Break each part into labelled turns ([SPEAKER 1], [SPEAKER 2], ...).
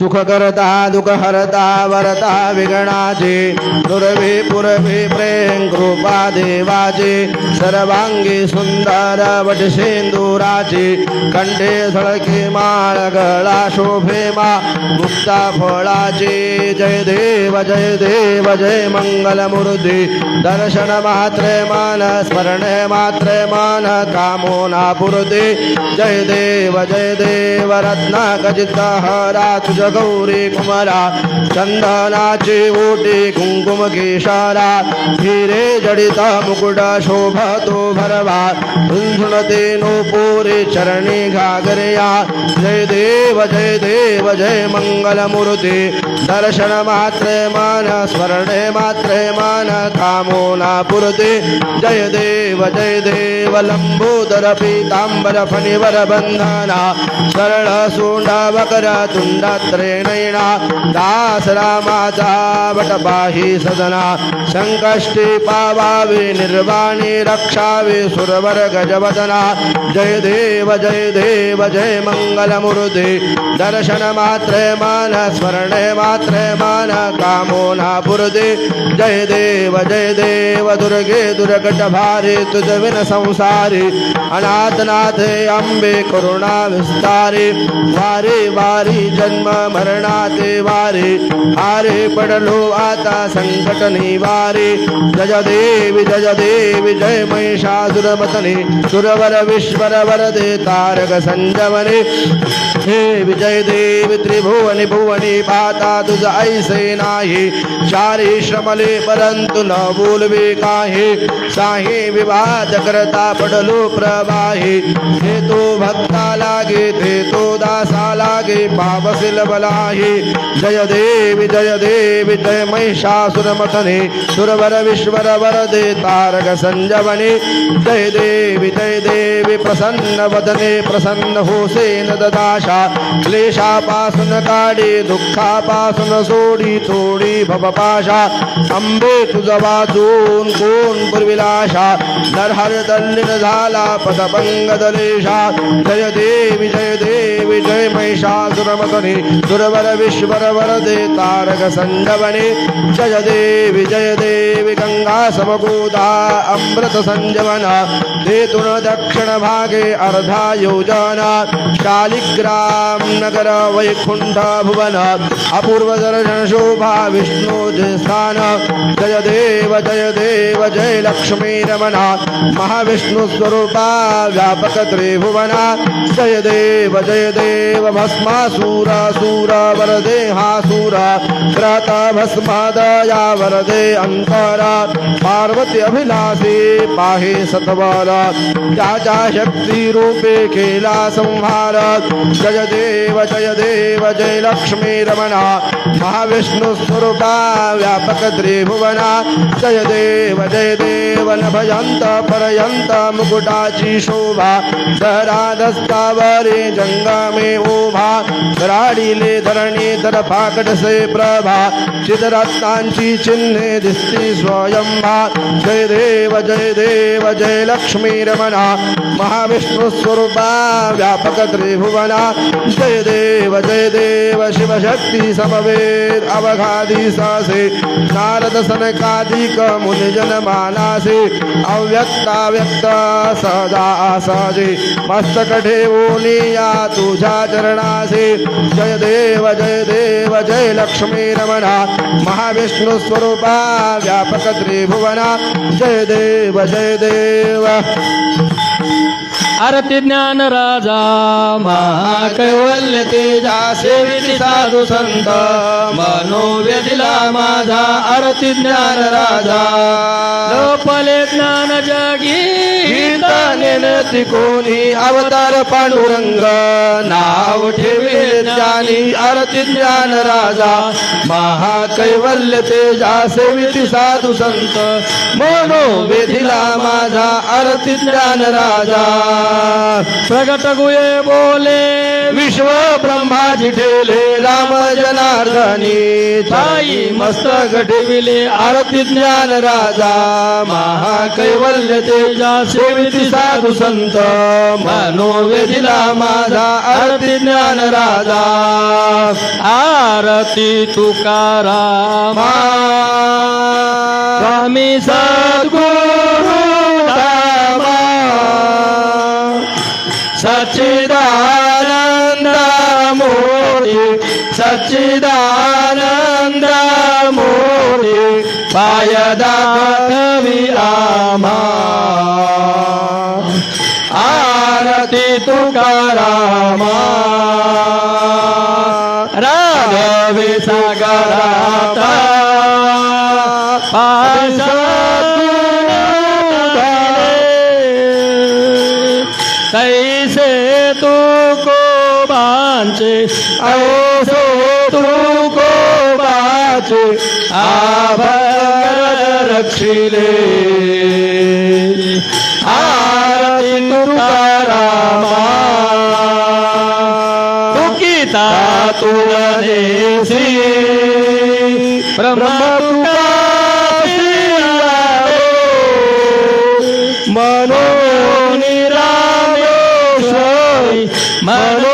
[SPEAKER 1] सुख करता दुःख हरता वरता विघ्नाचे दुर्वे पुरवे प्रेम, कृपा देवाचे सर्वांगी, सुंदर वटशेंदुराचे कंठे झळके माळ, गळा, शोभे, मा। मुक्ता फळाचे जय देव जय देव, जय मंगलमूर्ती दर्शन मात्रे मान, स्मरण मात्रे मान कामोना पुरते जय देव जय देव रत्नाकचित हरा तुझ गौरी कुमारा चंदनाचे ओटे कुंकुम केशाला हिरे जडित मुकुट शोभतो भरवा झुंझुणते नो पोरे चरणी घागरया जय देव जय देव जय मंगलमूर्ती दर्शन मात्रे मान स्मरणे मात्रे मान कामो ना पुरते जय देव जय देव लंबोदर पीतांबर फणिवर बंधना सरळ सोंडा वकर तुंडात्र दास रामाचा वटपाही सदना, संकष्टी पावावे, निर्वाणी रक्षावे, सुरवर गजवदना। जय देव जय देव, जय मंगलमूर्ती दर्शन मात्रे मान, स्मरणे मात्रे मान कामो ना जय देव जय देव, दुर्गे दुर्गट भारी तुझ विन संसारी। अनाथनाथे अंबे करुणा विस्तारी। वारे, वारी, जन्म मरणाते वारे, हारे पडलो आता संकट निवारे जय देवी जय देवी, जय महिषासुरमतने सुरवर विश्वर वरदे तारक संजवने हे विजय देव, त्रिभुवनी भुवनी पाता तुझ ऐसे नाही। चारी श्रमले परंतु न बोलवे काही। साही विवाद करता पडलो प्रवाही। हे तो भक्ता तो दासा लागे पावसिल बलाही जय देवी जय देवी, जय महिषासुरमथने सुरवर विश्वर वरदे तारक संजवने। जय देवी जय देवी, प्रसन्न वदने, प्रसन्न होसेन ददाशा। क्लेशापासून काढी दुःखापासून सोडी, थोडी भवपाशा अंबे तुझ वाचून कोण पुरविलाशा। नरहर तल्लीन झाला पदपंग दलेशा। जय देवी जय देवी जय महिषासुरमतने दुर्वर विश्वर वरदे तारक संजवने जय देवी जय देवी, गंगा समगोदा अमृत संजवना देतुन दक्षिण भागे अर्धा योजना। शालिग्राम नगर वैकुंठ भुवन। अपूर्व दर्शन शोभा विष्णु जय स्थान जय देव जय देव, जय लक्ष्मी रमणा। महाविष्णु स्वरूपा व्यापक त्रिभुवना। जय देव जय देव। भस्मासूर सूरा वरदे, हासूर। क्रत भस्मादया वरदे, अंकारा। पार्वती अभिलाषे, पाहे सतवारा। चाचा शक्ति रूपे खेला संहार जय देव जय देव जय लक्ष्मी रमणा। महाविष्णु स्वरूपा, व्यापक त्रिभुवना। जय देव जय देव नभयंत पर्यंत मुकुटाची शोभा। धरा दस्तावरे जंगमे उभा राडीले धरणी तर फाकटसे प्रभा। चिदरत्नांची चिन्हे दिसती स्वयंभा। जय देव जय देव, जय लक्ष्मी रमणा। महाविष्णु स्वरूपा, व्यापक त्रिभुवना। जय देव जय देव, शिवशक्ती समवेद अवघादी सासे नारद सनकादिक मुनिजन मानासे अव्यक्ता व्यक्त सदा सहजे मस्तक ठेवून या तुझ्या चरणासे. जय देव जय देव जय लक्ष्मी रमणा महाविष्णु स्वरूपा व्यापक त्रिभुवना. जय देव जय देव.
[SPEAKER 2] आरती ज्ञान राजा महाकैवल्य तेजा सेविती साधू संत मनोव्यदिला माझा आरती ज्ञान राजा. लोपले ज्ञान जागी
[SPEAKER 1] कीर्तनेन त्रिकोणी अवतार पांडुरंग. नाव ठेवी ज्ञानी आरती ज्ञान राजा महाकैवल्य तेजा सेविती साधू संत मनो वेधिला माझा आरती ज्ञान राजा.
[SPEAKER 2] प्रगट गुये बोले.
[SPEAKER 1] विश्व ब्रह्माची ठेले राम जनार्दनी. ताई मस्तक ठेविले आरती ज्ञान राजा. महाकैवल्य तेजा सेविती साधू संत. मनोवेदिला माझा आरती ज्ञान राजा.
[SPEAKER 2] आरती तुकाराम. स्वामी सद्गुरु
[SPEAKER 1] सच्चिदानंद मोरे सच्चिदानंद मोरे पाय आमा। आरती तुकारामा। আবার রক্ষিলে আর তুকারামা।
[SPEAKER 2] তুকিতা
[SPEAKER 1] তুলনে
[SPEAKER 2] শ্রী
[SPEAKER 1] ব্রহ্মা মনো নিরামেশ্বরী মনো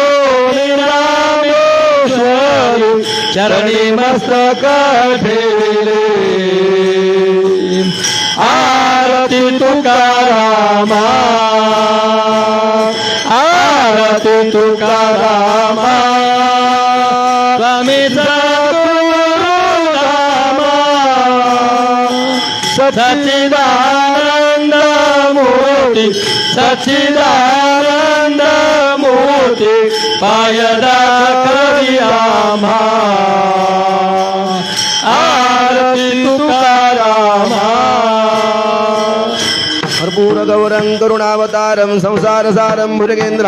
[SPEAKER 1] चरणी मस्तक ठेविले आरती तुकारामा। आरती तुकारामा।
[SPEAKER 2] स्वामी
[SPEAKER 1] सच्चिदानंद मूर्ती सच्चिदानंद मूर्ती पायदा करी आम्हा. कर्पूर गौरं करुणावतारं, संसारसारं भुजगेन्द्र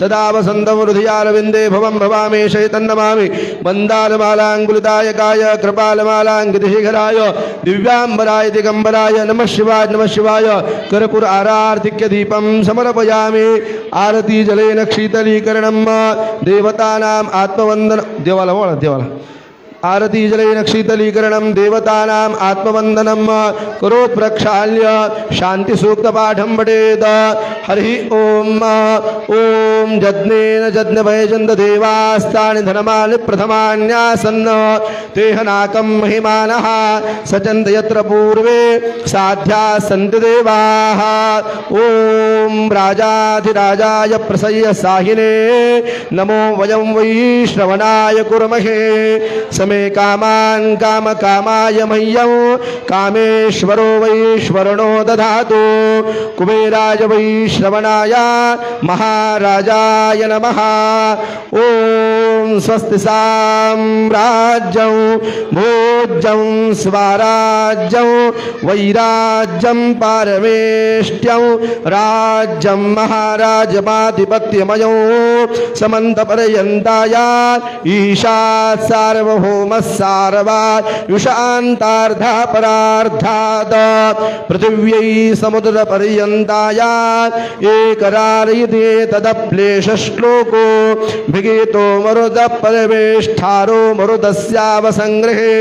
[SPEAKER 1] सदा वसन्तं हृदयारविन्दे भवं भवामि, शैतन्नमामि। मन्दारमालाङ्कुलितायकाय कृपालमालाङ्कितशिखराय, दिव्याम्बराय, दिगम्बराय, नमः शिवाय नमः शिवाय, कर्पूर आरार्तिक्यदीपं समर्पयामि। आरती जलेन शीतलीकरणं देवतानाम् आत्मवन्दन देवाला बोला देवाला आरती जलेन शीतलीकरणं देवतानाम् आत्मवन्दनं करोत् प्रक्षाल्य शान्तिसूक्तपाठं पठेत्। हरिः ॐ ॐ जज्ञेन जज्ञभयजन्तदेवास्तानि धनमानि प्रथमान्यासन्। तेहनाकं महिमानः सचन्त यत्र पूर्वे साध्याः सन्ति देवाः। ॐ राजाधिराजाय प्रसय्य साहिने, नमो वयं वै श्रवणाय कुर्महे। समे कामान् कामकामाय मह्यं कामेश्वरो वैश्वरणो दधातु। कुबेराय वैश्रवणाय महाराजाय नमः। ॐ स्वस्ति साम्राज्यं, भोज्यं, स्वराज्यं, वैराज्यं पारमेष्ट्यं, राज्यं महाराजमाधिपत्यमयो। समन्तपर्यन्ताय ईशात् सार्वभौमः सारवा युषान्तार्धा परार्धात् पृथिव्यै समुद्रपर्यन्ताय एकरारयिते तदप्लेशश्लोको मरुदः परमेष्ठारो मरुदस्यावसङ्ग्रहे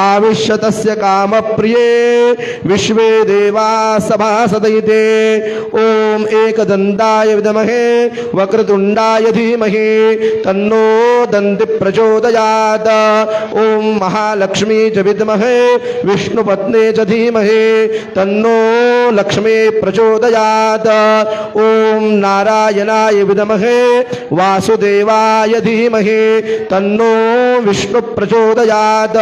[SPEAKER 1] आविश्य तस्य कामप्रिये विश्वे देवा सभासदयिते ॐ एकदन्ताय विद्महे वक्रतुण्डाय धीमहि तन्नो दन्ति प्रचोदयात् ॐ महालक्ष्मी च विद्महे विष्णुपत्ने च धीमहि, तन्नो लक्ष्मी प्रचोदयात्। ॐ नारायणाय विद्महे, वासुदेवाय धीमहे, तन्नो विष्णु प्रचोदयात्।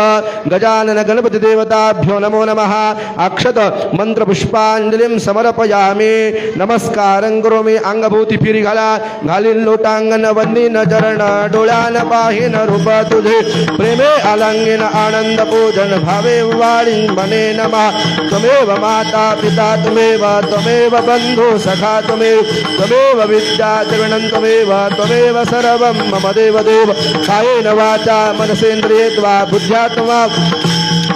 [SPEAKER 1] गजानन गणपति देवताभ्यो नमो नमः। अक्षत मंत्र मंत्रपुष्पांजलिं समर्पयामि। नमस्कारं करोमि अंगभूती फिरी घाला घालीन लोटांगण वंदीन चरण डोळ्यान पाहिन रूप तुझे। प्रेमे अलंगिन आनंद पूजन भावे वाणी मने नमः। त्वमेव माता पिता तमेव त्वमेव बन्धु सखा, त्वमेव त्वमेव विद्या चरणं, त्वमेव त्वमेव सर्वं मम देव देव कायेन वाचा मनसेन्द्रिये त्वा बुद्ध्यात्मा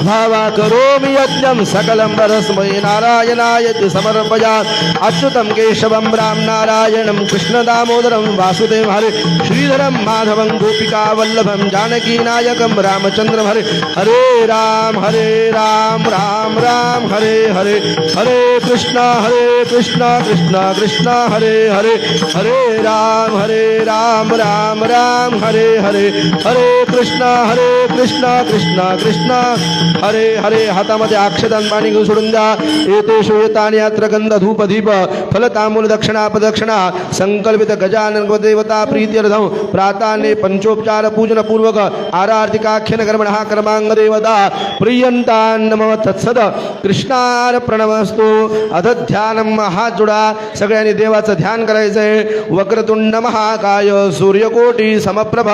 [SPEAKER 1] भावा करोमि यज्ञं सकलं परस्मै नारायणाय समर्पया अच्युतं केशवं राम नारायणं कृष्णदामोदरं वासुदेव हरे, श्रीधरं माधवं गोपिकावल्लभं जानकीनायकं रामचन्द्रं हरे। हरे राम हरे राम राम राम, हरे हरे हरे कृष्ण हरे कृष्ण कृष्ण कृष्ण, हरे हरे हरे राम हरे राम राम राम, हरे हरे हरे कृष्ण हरे कृष्ण कृष्ण कृष्ण। हरे हरे हातामध्ये अक्षदान पाणी घेऊन सोडून द्या. येते शोयतानि यात्र गंध धूप दीप फलतामूल दक्षिणा, प्रदक्षिणा, संकल्पित गजानन देवता प्रीत्यर्थम प्राताने पंचोपचार पूजन पूर्वक आरार्तिकाख्यन कर्मणः कर्मांग देवता प्रियंतान नम तत्सद कृष्णार प्रणवस्तु अध ध्यानम हात जोडा सगळ्यांनी देवाचं ध्यान करायचंय। वक्रतुंड महाकाय सूर्यकोटी समप्रभ,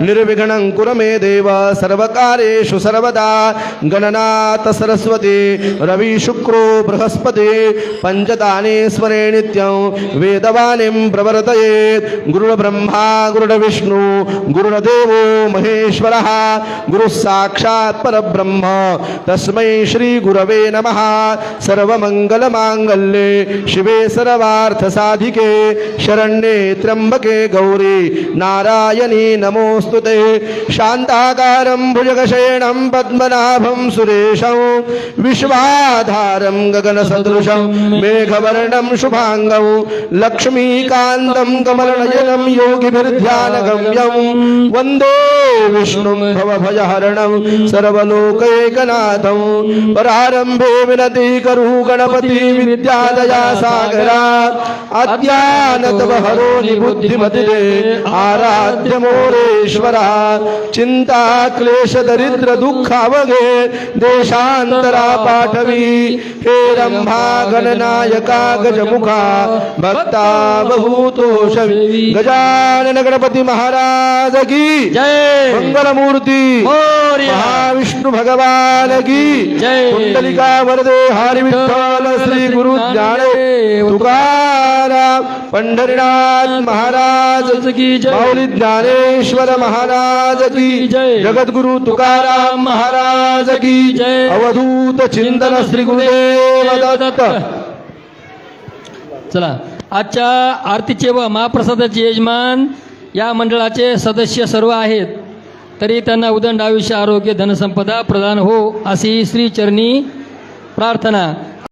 [SPEAKER 1] निर्विघ्नं कुर मे देव, सर्वकारेषु सर्वदा। गणनाथ सरस्वती, रवि शुक्रो बृहस्पती पञ्चदानेश्वरे नित्यं वेदवाणीं प्रवर्तयेत् गुरुर्ब्रह्मा गुरुर्विष्णु गुरुर्देवो महेश्वरः गुरुः साक्षात् परब्रह्म तस्मै श्रीगुरवे नमः सर्वमङ्गलमाङ्गल्ये शिवे सर्वार्थसाधिके शरण्ये त्र्यम्बके गौरी नारायणी नमोऽस्तु ते शान्ताकारं भुजगशयनं पद्मनाभं सुरेशं विश्वाधारं गगनसदृशं मेघवर्णं शुभाङ्गं लक्ष्मीकान्तं कमलनयनं योगिभिर्ध्यानगम्यं वंदे विष्णुं भवभयहरणं सर्वलोकैकनाथं प्रारम्भे विनति करु गणपति विद्यादया सागरा। अज्ञानतवहरो निबुद्धिमतिरे आराध्य मोरेश्वरा। चिंता क्लेश, दरिद्र दुःखावगे देशांतरा पाठवी। हे रंभा गणनायका गजमुखा भक्ता बहुतोषवी गजानन गणपति महाराज की।
[SPEAKER 2] जय।
[SPEAKER 1] मंगलमूर्ती।
[SPEAKER 2] मोरया.
[SPEAKER 1] महाविष्णु भगवान की।
[SPEAKER 2] जय.
[SPEAKER 1] कुंडलिका वरदे हरि विठ्ठल श्री गुरु ज्ञाने। तुकाराम पंढरीनाथ महाराज
[SPEAKER 2] की जय.
[SPEAKER 1] माऊली ज्ञानेश्वर महाराज की
[SPEAKER 2] जय.
[SPEAKER 1] जगद्गुरु तुकाराम महाराज की।
[SPEAKER 2] जय.
[SPEAKER 1] अवधूत चिंतन श्री गुरुदेव दत्त।
[SPEAKER 2] चला. आजच्या आरतीचे व महाप्रसादाचे यजमान या मंडळाचे सदस्य सर्व आहेत. तरी त्यांना उदंड आयुष्य आरोग्य धनसंपदा प्रदान हो अशी श्रीचरणी प्रार्थना.